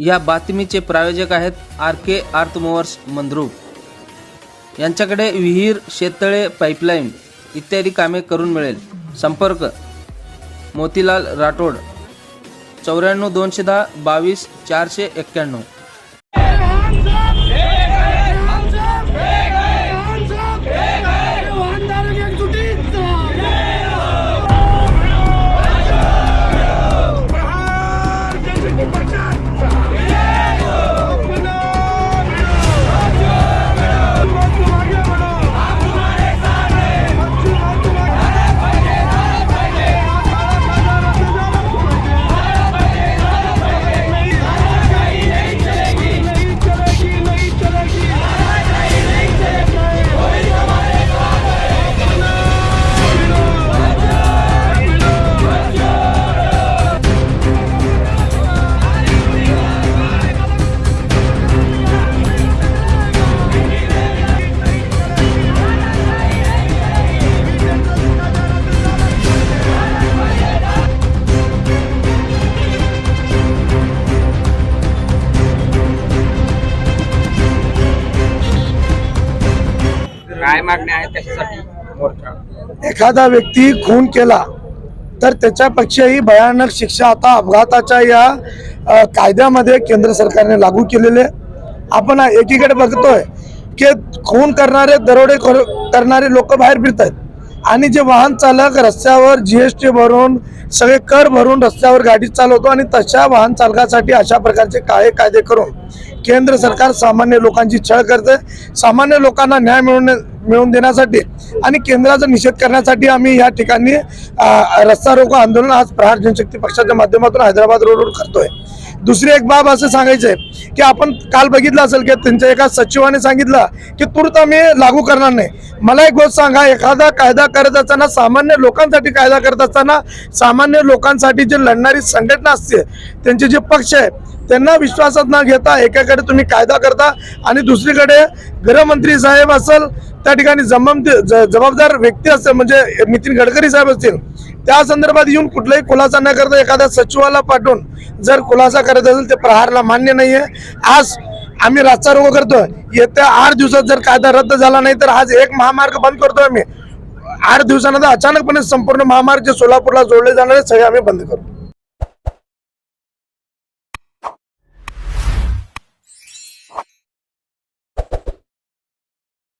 या बातमीचे प्रायोजक आहेत आर के आर्थमोवर्स मंद्रूप यांच्याकडे विहीर शेततळे पाईपलाईन इत्यादी कामे करून मिळेल. संपर्क. मोतीलाल राठोड. चौऱ्याण्णव दोनशे दहा बावीस चारशे एक्क्याण्णव. काय मागण्या आहेत त्याच्यासाठी? मोर्चा एखादा व्यक्ती खून केला तर त्याच्यापेक्षाही भयानक शिक्षा आता अपघाताच्या या कायद्यामध्ये केंद्र सरकारने लागू केलेले. आपण एकीकडे बघतोय की खून करणारे दरोडे करणारे लोक बाहेर फिरत आहेत आणि जे वाहन चालक रस्त्यावर जीएसटी भरून सगळे कर भरून रस्त्यावर गाडी चालवतो आणि तशा वाहन चालकासाठी अशा प्रकारचे काळे कायदे करून केंद्र सरकार सामान्य लोकांची छळ करते. सामान्य लोकांना न्याय मिळवणे मिळवून देण्यासाठी आणि केंद्राचा निषेध करण्यासाठी आम्ही या ठिकाणी रस्ता रोको आंदोलन आज प्रहार जनशक्ती पक्षाच्या माध्यमातून हैदराबाद रोडवर करतोय. दुसरी एक बाब असं सांगायचं आहे की आपण काल बघितलं असेल की त्यांच्या एका सचिवाने सांगितलं की तूर्त आम्ही लागू करणार नाही. मला एक गोष्ट सांगा एखादा कायदा करत असताना सामान्य लोकांसाठी कायदा करत असताना सामान्य लोकांसाठी जे लढणारी संघटना असते त्यांचे जे पक्ष आहे त्यांना विश्वासात न घेता एकाकडे तुम्ही कायदा करता आणि दुसरीकडे गृहमंत्री साहेब असेल त्या ठिकाणी जमम ज- जबाबदार व्यक्ती असेल म्हणजे नितीन गडकरी साहेब असतील त्या संदर्भात येऊन कुठलाही खुलासा न करता एखाद्या सचिवाला पाठवून जर खुलासा करत असेल ते प्रहारला मान्य नाहीये. आज आम्ही रास्ता रोको करतोय. येत्या आठ दिवसात जर कायदा रद्द झाला नाही तर आज एक महामार्ग बंद करतोय आम्ही. आठ दिवसानंतर अचानकपणे संपूर्ण महामार्ग जे सोलापूरला जोडले जाणार आहे सगळे आम्ही बंद करू